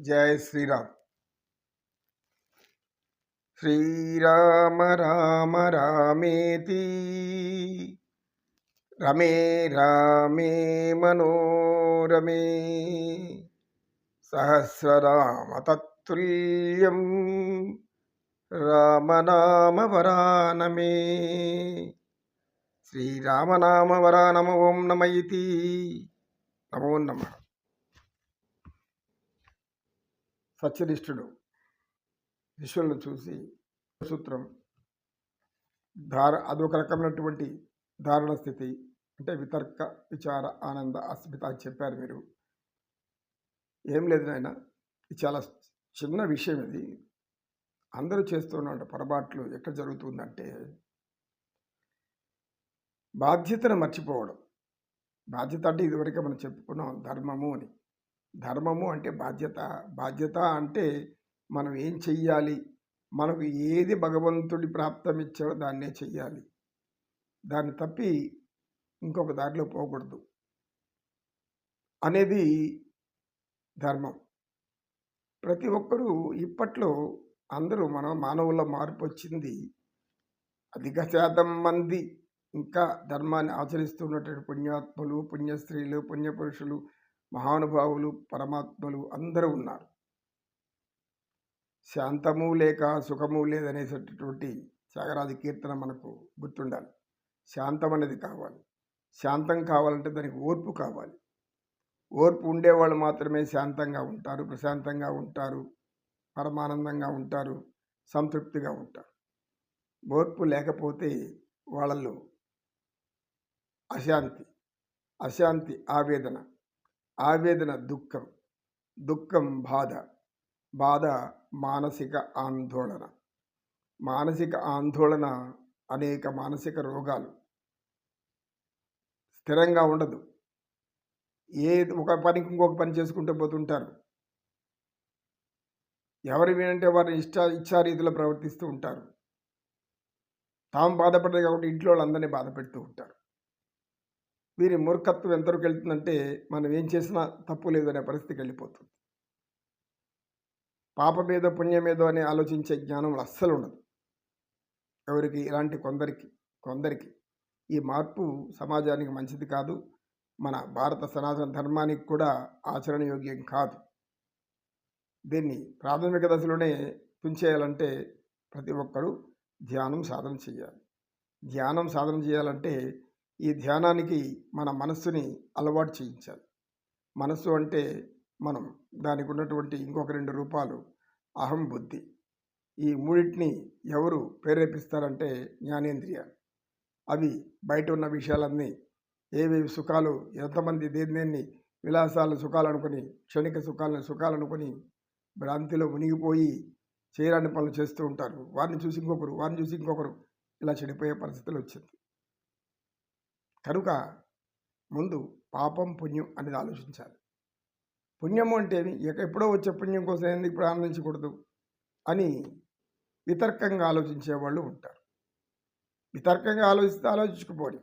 జయ శ్రీరామ్. శ్రీరామ రామ రామేతి. రమే రామే మనోరమే. సహస్రరామ తత్తుల్యం రామనామ వరానమే ఓం నమ ఇతి నమో నమ. సత్యనిష్ఠుడు విశ్వలను చూసి సూత్రం. ధార అదొక రకమైనటువంటి ధారణ స్థితి. అంటే వితర్క విచార ఆనంద అస్మిత అని చెప్పారు మీరు. ఏం లేదు నాయన ఇది చాలా చిన్న విషయం ఇది. అందరూ చేస్తున్న పొరపాట్లు ఎక్కడ జరుగుతుందంటే బాధ్యతను మర్చిపోవడం. బాధ్యత అంటే ఇదివరకే మనం చెప్పుకున్నాం ధర్మము అని. ధర్మము అంటే బాధ్యత. బాధ్యత అంటే మనం ఏం చెయ్యాలి? మనకు ఏది భగవంతుడి ప్రాప్తమిచ్చాడో దాన్నే చెయ్యాలి. దాన్ని తప్పి ఇంకొక దారిలో పోకూడదు. అనేది ధర్మం. ప్రతి ఒక్కరూ ఇప్పట్లో అందరూ మనం మానవుల మార్పు వచ్చింది అధిక శాతం మంది. ఇంకా ధర్మాన్ని ఆచరిస్తున్నటువంటి పుణ్యాత్ములు పుణ్యస్త్రీలు పుణ్యపురుషులు మహానుభావులు పరమాత్మలు అందరూ ఉన్నారు. శాంతము లేక సుఖము లేదనేటటువంటి త్యాగరాజు కీర్తన మనకు గుర్తుండాలి. శాంతం అనేది కావాలి. శాంతం కావాలంటే దానికి ఓర్పు కావాలి. ఓర్పు ఉండేవాళ్ళు మాత్రమే శాంతంగా ఉంటారు ప్రశాంతంగా ఉంటారు పరమానందంగా ఉంటారు సంతృప్తిగా ఉంటారు. ఓర్పు లేకపోతే వాళ్ళలో అశాంతి అశాంతి ఆవేదన ఆవేదన దుఃఖం. దుఃఖం బాధ. బాధ మానసిక ఆందోళన. మానసిక ఆందోళన అనేక మానసిక రోగాలు. స్థిరంగా ఉండదు. ఏ ఒక పనికి ఇంకొక పని చేసుకుంటూ పోతుంటారు. ఎవరు వినంటే వారిని ఇష్ట ఇచ్చారీతిలో ప్రవర్తిస్తూ ఉంటారు. తాము బాధపడదు కాబట్టి ఇంట్లో వాళ్ళందరినీ బాధ పెడుతూ ఉంటారు. వీరి మూర్ఖత్వం ఎంతవరకు వెళ్తుందంటే మనం ఏం చేసినా తప్పు లేదు అనే పరిస్థితికి వెళ్ళిపోతుంది. పాపమేదో పుణ్యమేదో అని ఆలోచించే జ్ఞానం అస్సలు ఉండదు. ఎవరికి? ఇలాంటి కొందరికి కొందరికి ఈ మార్పు సమాజానికి మంచిది కాదు. మన భారత సనాతన ధర్మానికి కూడా ఆచరణయోగ్యం కాదు. దీన్ని ప్రాథమిక దశలోనే తుంచేయాలంటే ప్రతి ఒక్కరూ ధ్యానం సాధన చేయాలి. ధ్యానం సాధన చేయాలంటే ఈ ధ్యానానికి మన మనస్సుని అలవాటు చేయించాలి. మనస్సు అంటే మనం దానికి ఉన్నటువంటి ఇంకొక రెండు రూపాలు అహం బుద్ధి. ఈ మూడింటిని ఎవరు ప్రేరేపిస్తారంటే జ్ఞానేంద్రియాలు అవి బయట ఉన్న విషయాలన్నీ ఏవేవి సుఖాలు ఎంతమంది దేని దేన్ని విలాసాలు సుఖాలు అనుకుని క్షణిక సుఖాలను సుఖాలు అనుకుని భ్రాంతిలో మునిగిపోయి చేయరాని పనులు చేస్తూ ఉంటారు. వారిని చూసి ఇంకొకరు వారిని చూసి ఇంకొకరు ఇలా చెడిపోయే పరిస్థితులు వచ్చింది. కనుక ముందు పాపం పుణ్యం అనేది ఆలోచించాలి. పుణ్యము అంటే ఎప్పుడో వచ్చే పుణ్యం కోసం ఏంది ఇప్పుడు ఆనందించకూడదు? అని వితర్కంగా ఆలోచించే వాళ్ళు ఉంటారు. వితర్కంగా ఆలోచిస్తే ఆలోచించుకుపోని.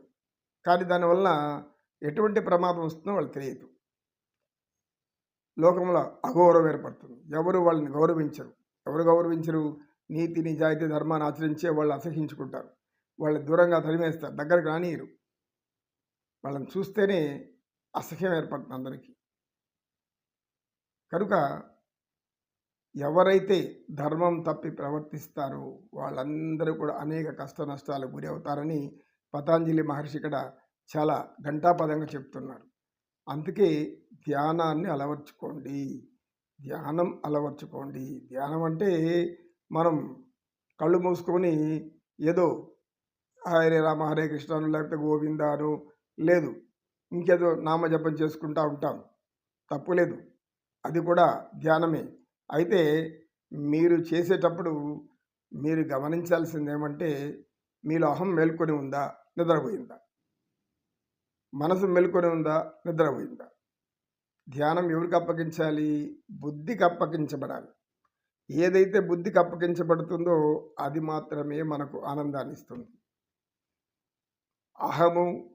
కానీ దానివల్ల ఎటువంటి ప్రమాదం వస్తుందో వాళ్ళు తెలియదు. లోకంలో అగౌరవం ఏర్పడుతుంది. ఎవరు వాళ్ళని గౌరవించరు. ఎవరు గౌరవించరు? నీతి నిజాయితీ ధర్మాన్ని ఆచరించే వాళ్ళు అసహించుకుంటారు వాళ్ళు దూరంగా తరిమేస్తారు. దగ్గరకు రానియరు. వాళ్ళని చూస్తేనే అసహ్యం ఏర్పడుతుంది అందరికీ. కనుక ఎవరైతే ధర్మం తప్పి ప్రవర్తిస్తారో వాళ్ళందరూ కూడా అనేక కష్ట నష్టాలకు గురి అవుతారని పతాంజలి మహర్షి ఇక్కడ చాలా ఘంటాపదంగా చెప్తున్నారు. అందుకే ధ్యానాన్ని అలవర్చుకోండి. ధ్యానం అలవర్చుకోండి. ధ్యానం అంటే మనం కళ్ళు మూసుకొని ఏదో హరే రామ హరే కృష్ణను లేకపోతే గోవిందాను లేదు. ఇంకేదో నామజపం చేసుకుంటూ ఉంటాం. తప్పులేదు అది కూడా ధ్యానమే. అయితే మీరు చేసేటప్పుడు మీరు గమనించాల్సింది ఏమంటే మీలో అహం మేల్కొని ఉందా నిద్రపోయిందా? మనసు మేల్కొని ఉందా నిద్రపోయిందా? ధ్యానం ఎవరికి అప్పగించాలి? బుద్ధికి అప్పగించబడాలి. ఏదైతే బుద్ధికి అప్పగించబడుతుందో అది మాత్రమే మనకు ఆనందాన్ని ఇస్తుంది. అహము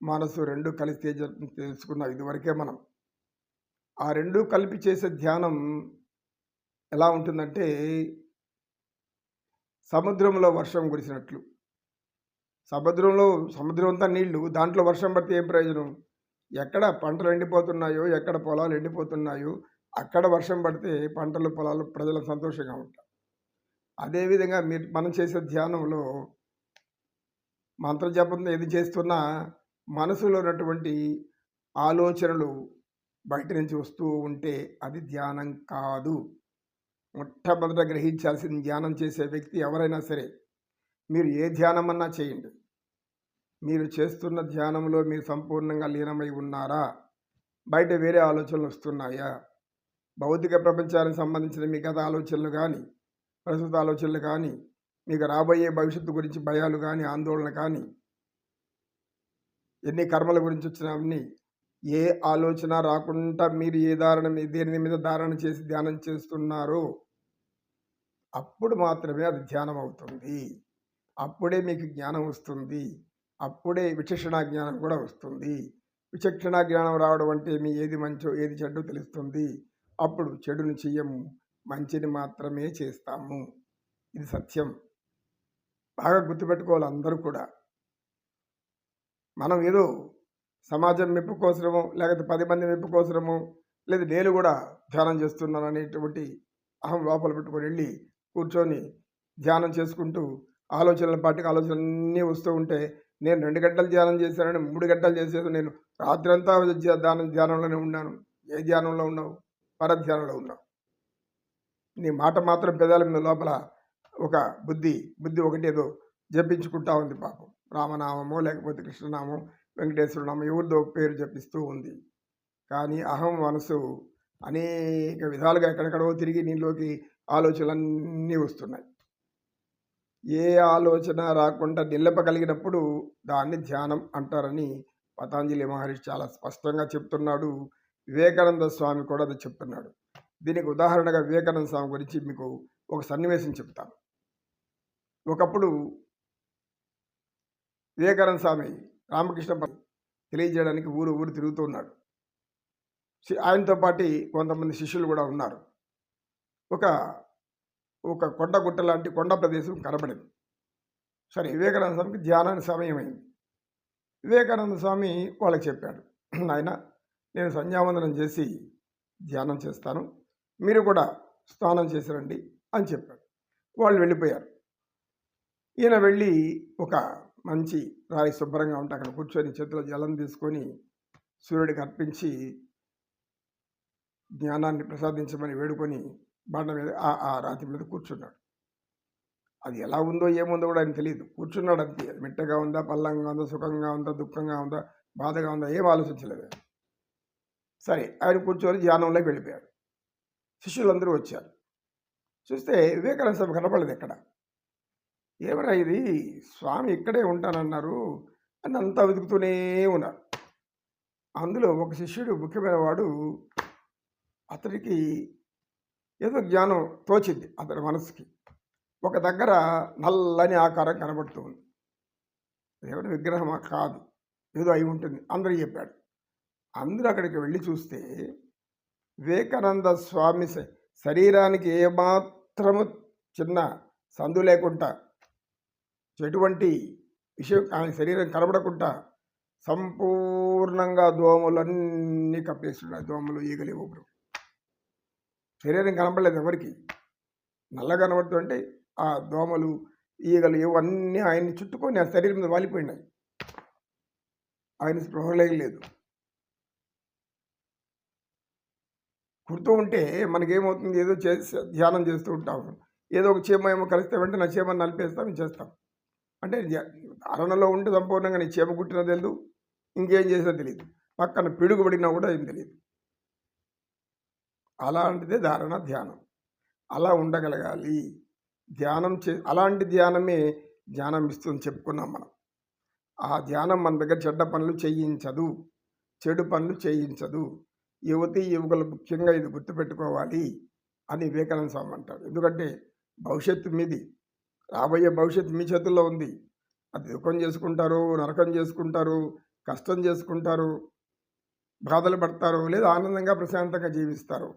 మనసు రెండు కలిసి తెలుసుకున్నాం ఇదివరకే మనం. ఆ రెండు కలిపి చేసే ధ్యానం ఎలా ఉంటుందంటే సముద్రంలో వర్షం కురిసినట్లు. సముద్రంలో సముద్రం అంతా నీళ్ళు దాంట్లో వర్షం పడితే ఏం ప్రయోజనం? ఎక్కడ పంటలు ఎండిపోతున్నాయో ఎక్కడ పొలాలు ఎండిపోతున్నాయో అక్కడ వర్షం పడితే పంటలు పొలాలు ప్రజలు సంతోషంగా ఉంటారు అదేవిధంగా మీరు మనం చేసే ధ్యానంలో మంత్రజపం ఏది చేస్తున్నా మనసులో ఉన్నటువంటి ఆలోచనలు బయట నుంచి వస్తూ ఉంటే అది ధ్యానం కాదు. మొట్టమొదట గ్రహించాల్సింది ధ్యానం చేసే వ్యక్తి ఎవరైనా సరే మీరు ఏ ధ్యానమన్నా చేయండి. మీరు చేస్తున్న ధ్యానంలో మీరు సంపూర్ణంగా లీనమై ఉన్నారా? బయట వేరే ఆలోచనలు వస్తున్నాయా? భౌతిక ప్రపంచానికి సంబంధించిన మీ గత ఆలోచనలు కానీ ప్రస్తుత ఆలోచనలు కానీ మీకు రాబోయే భవిష్యత్తు గురించి భయాలు కానీ ఆందోళన కానీ ఎన్ని కర్మల గురించి వచ్చినవన్నీ ఏ ఆలోచన రాకుండా మీరు ఏ ధారణ దేని మీద ధారణ చేసి ధ్యానం చేస్తున్నారో అప్పుడు మాత్రమే అది ధ్యానం అవుతుంది అప్పుడే మీకు జ్ఞానం వస్తుంది. అప్పుడే విచక్షణ జ్ఞానం కూడా వస్తుంది. విచక్షణ జ్ఞానం రావడం అంటే మీ ఏది మంచో ఏది చెడ్డో తెలుస్తుంది. అప్పుడు చెడుని చెయ్యము మంచిని మాత్రమే చేస్తాము. ఇది సత్యం. బాగా గుర్తుపెట్టుకోవాలి అందరూ కూడా. మనం ఏదో సమాజం మెప్పు కోసమో లేకపోతే పది మంది మెప్పు కోసమో లేదా నేను కూడా ధ్యానం చేస్తున్నాను అనేటువంటి అహం లోపల పెట్టుకొని వెళ్ళి కూర్చొని ధ్యానం చేసుకుంటూ ఆలోచనల పాటికి ఆలోచనలన్నీ వస్తూ ఉంటే నేను రెండు గంటలు ధ్యానం చేశానని మూడు గంటలు చేసేది నేను రాత్రంతా ధ్యా- ధ్యానం ధ్యానంలోనే ఉన్నాను. ఏ ధ్యానంలో ఉన్నావు? పరధ్యానంలో ఉన్నావు. నీ మాట మాత్రం పెదాల మీద లోపల ఒక బుద్ధి బుద్ధి ఒకటి ఏదో జపించుకుంటా ఉంది పాపం. రామనామమో లేకపోతే కృష్ణనామం వెంకటేశ్వర నామం ఎవరిదో పేరు జపిస్తూ ఉంది. కానీ అహం మనసు అనేక విధాలుగా ఎక్కడెక్కడో తిరిగి నీలోకి ఆలోచనలన్నీ వస్తున్నాయి. ఏ ఆలోచన రాకుండా నిలపగలిగినప్పుడు దాన్ని ధ్యానం అంటారని పతాంజలి మహర్షి చాలా స్పష్టంగా చెప్తున్నాడు. వివేకానంద స్వామి కూడా అది చెప్తున్నాడు. దీనికి ఉదాహరణగా వివేకానంద స్వామి గురించి మీకు ఒక సన్నివేశం చెప్తాను. ఒకప్పుడు వివేకానంద స్వామి రామకృష్ణ తెలియజేయడానికి ఊరు ఊరు తిరుగుతూ ఉన్నాడు ఆయనతో పాటు కొంతమంది శిష్యులు కూడా ఉన్నారు. ఒక ఒక కొండ గుట్ట లాంటి కొండ ప్రదేశం కనబడింది. సరే వివేకానంద స్వామికి ధ్యానానికి సమయమైంది. వివేకానంద స్వామి వాళ్ళకి చెప్పాడు ఆయన నేను సంధ్యావందనం చేసి ధ్యానం చేస్తాను. మీరు కూడా స్నానం చేసి రండి అని చెప్పాడు. వాళ్ళు వెళ్ళిపోయారు. ఈయన వెళ్ళి ఒక మంచి రాయి శుభ్రంగా ఉంటే అక్కడ కూర్చొని చేతిలో జలం తీసుకొని సూర్యుడికి అర్పించి జ్ఞానాన్ని ప్రసాదించమని వేడుకొని బాండ మీద ఆ ఆ రాతి మీద కూర్చున్నాడు. అది ఎలా ఉందో ఏముందో కూడా ఆయన తెలియదు కూర్చున్నాడు అంతే. మిట్టగా మెట్టగా ఉందా పల్లంగా ఉందా సుఖంగా ఉందా దుఃఖంగా ఉందా బాధగా ఉందా ఏం ఆలోచించలేదు సరే ఆయన కూర్చొని ధ్యానంలోకి వెళ్ళిపోయాడు. శిష్యులందరూ వచ్చారు. చూస్తే వివేకానంద స్వామి కనపడలేదు ఎక్కడ? ఏమరా ఇది? స్వామి ఇక్కడే ఉంటానన్నారు. అని అంతా వెతుకుతూనే ఉన్నారు. అందులో ఒక శిష్యుడు ముఖ్యమైన వాడు అతడికి ఏదో జ్ఞానం తోచింది అతని మనసుకి. ఒక దగ్గర నల్లని ఆకారం కనబడుతూ ఉంది. దేవుడి కాదు ఏదో అయి ఉంటుంది అందరూ చెప్పాడు. అందరూ అక్కడికి వెళ్ళి చూస్తే వివేకానంద స్వామి శరీరానికి ఏమాత్రము చిన్న సందు లేకుండా ఎటువంటి విషయం ఆయన శరీరం కనబడకుండా సంపూర్ణంగా దోమలన్నీ కప్పేస్తున్నాయి దోమలు ఈగలు ఊపిరి. శరీరం కనపడలేదు ఎవరికి. నల్ల కనబడుతుంటే ఆ దోమలు ఈగలు ఇవన్నీ ఆయన్ని చుట్టుకొని ఆ శరీరం మీద వాలిపోయినాయి. ఆయన స్పృహలేయలేదు లేదు. కుడుతూ ఉంటే మనకేమవుతుంది? ఏదో చేసి ధ్యానం చేస్తూ ఉంటాం. ఏదో ఒక చీమ ఏమో కలిస్తే వెంటనే ఆ చీమని నలిపేస్తాం చేస్తాం. అంటే ధ్యా- ధారణలో ఉంటే సంపూర్ణంగా నీ చేప కుట్టినా తెలియదు ఇంకేం చేసినా తెలియదు పక్కన పిడుగుబడినా కూడా ఏం తెలియదు అలాంటిదే ధారణ ధ్యానం. అలా ఉండగలగాలి. ధ్యానం చే అలాంటి ధ్యానమే ధ్యానం ఇస్తుంది చెప్పుకున్నాం మనం. ఆ ధ్యానం మన దగ్గర చెడ్డ పనులు చేయించదు చెడు పనులు చేయించదు. యువతి యువకులు ముఖ్యంగా ఇది గుర్తుపెట్టుకోవాలి అని వివేకానంద స్వామి అంటారు. ఎందుకంటే భవిష్యత్తు మీది రాబోయే భవిష్యత్తు మీ చేతుల్లో ఉంది. అది దుఃఖం చేసుకుంటారు నరకం చేసుకుంటారు కష్టం చేసుకుంటారు బాధలు పడతారు లేదా ఆనందంగా ప్రశాంతంగా జీవిస్తారు.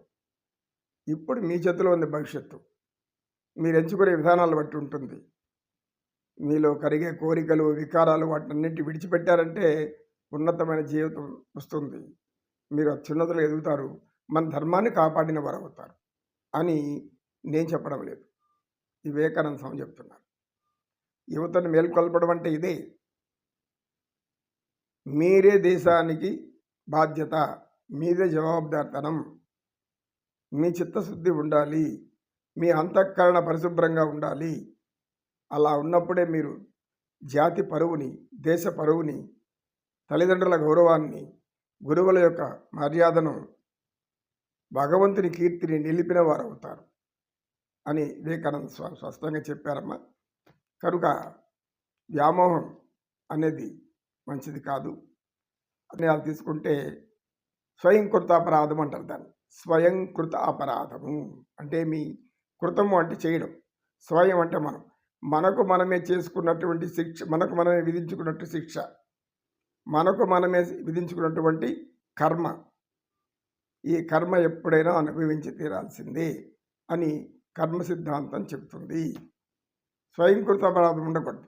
ఇప్పుడు మీ చేతిలో ఉంది భవిష్యత్తు. మీరు ఎంచుకునే విధానాలు బట్టి ఉంటుంది. మీలో కరిగే కోరికలు వికారాలు వాటినన్నింటి విడిచిపెట్టారంటే ఉన్నతమైన జీవితం వస్తుంది. మీరు అత్యున్నతలు ఎదుగుతారు. మన ధర్మాన్ని కాపాడిన వారు అవుతారు అని నేను చెప్పడం లేదు. వివేకానంద స్వామి చెప్తున్నారు. యువతను మేల్కొల్పడం అంటే ఇదే. మీరే దేశానికి బాధ్యత మీదే జవాబుదారితనం మీ చిత్తశుద్ధి ఉండాలి మీ అంతఃకరణ పరిశుభ్రంగా ఉండాలి. అలా ఉన్నప్పుడే మీరు జాతి పరువుని దేశ పరువుని తల్లిదండ్రుల గౌరవాన్ని గురువుల యొక్క మర్యాదను భగవంతుని కీర్తిని నిలిపిన వారు అవుతారు అని వివేకానంద స్వామి స్పష్టంగా చెప్పారమ్మా. కనుక వ్యామోహం అనేది మంచిది కాదు. నిర్ణయాలు తీసుకుంటే స్వయంకృత అపరాధం అంటారు దాన్ని. స్వయంకృత అపరాధము అంటే మీ కృతము అంటే చేయడం. స్వయం అంటే మనం. మనకు మనమే చేసుకున్నటువంటి శిక్ష మనకు మనమే విధించుకున్నట్టు శిక్ష. మనకు మనమే విధించుకున్నటువంటి కర్మ. ఈ కర్మ ఎప్పుడైనా అనుభవించి తీరాల్సిందే అని కర్మ సిద్ధాంతం చెబుతుంది. స్వయంకృత అపరాధం ఉండకూడదు.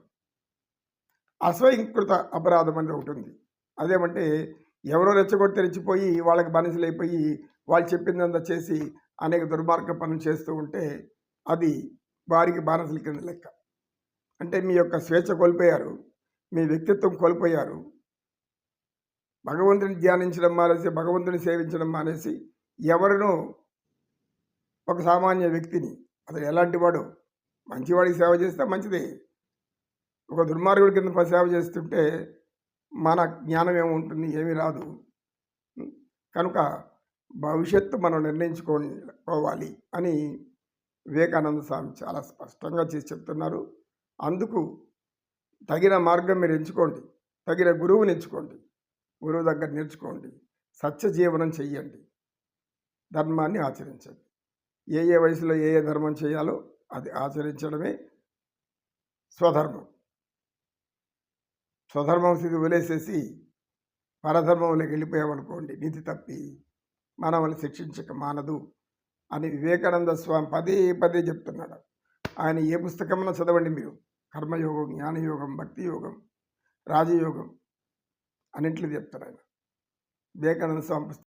అస్వయంకృత అపరాధం అనేది ఒకటి ఉంది. అదేమంటే ఎవరో రెచ్చగొట్టి తెరిచిపోయి వాళ్ళకి బానిసలైపోయి వాళ్ళు చెప్పిందంతా చేసి అనేక దుర్మార్గ పనులు చేస్తూ ఉంటే అది వారికి బానిసల కింద లెక్క. అంటే మీ యొక్క స్వేచ్ఛ కోల్పోయారు మీ వ్యక్తిత్వం కోల్పోయారు భగవంతుని ధ్యానించడం మానేసి భగవంతుని సేవించడం మానేసి ఎవరినో ఒక సామాన్య వ్యక్తిని అతడు ఎలాంటి వాడు? మంచివాడికి సేవ చేస్తే మంచిదే. ఒక దుర్మార్గుడి కింద సేవ చేస్తుంటే మన జ్ఞానం ఏముంటుంది? ఏమీ రాదు. కనుక భవిష్యత్తు మనం నిర్ణయించుకోవాలి అని వివేకానంద స్వామి చాలా స్పష్టంగా చేసి చెప్తున్నారు. అందుకు తగిన మార్గం మీరు ఎంచుకోండి. తగిన గురువుని ఎంచుకోండి. గురువు దగ్గర నేర్చుకోండి. సత్య జీవనం చెయ్యండి. ధర్మాన్ని ఆచరించండి. ఏ ఏ వయసులో ఏ ఏ ధర్మం చేయాలో అది ఆచరించడమే స్వధర్మం. స్వధర్మం స్థితి వదిలేసేసి పరధర్మంలోకి వెళ్ళిపోయామనుకోండి నీతి తప్పి మనల్ని శిక్షించక మానదు అని వివేకానంద స్వామి పదే పదే చెప్తున్నాడు. ఆయన ఏ పుస్తకమైనా చదవండి మీరు? కర్మయోగం జ్ఞానయోగం భక్తి యోగం రాజయోగం అన్నింటిలో చెప్తారు ఆయన వివేకానంద స్వామి పుస్తకం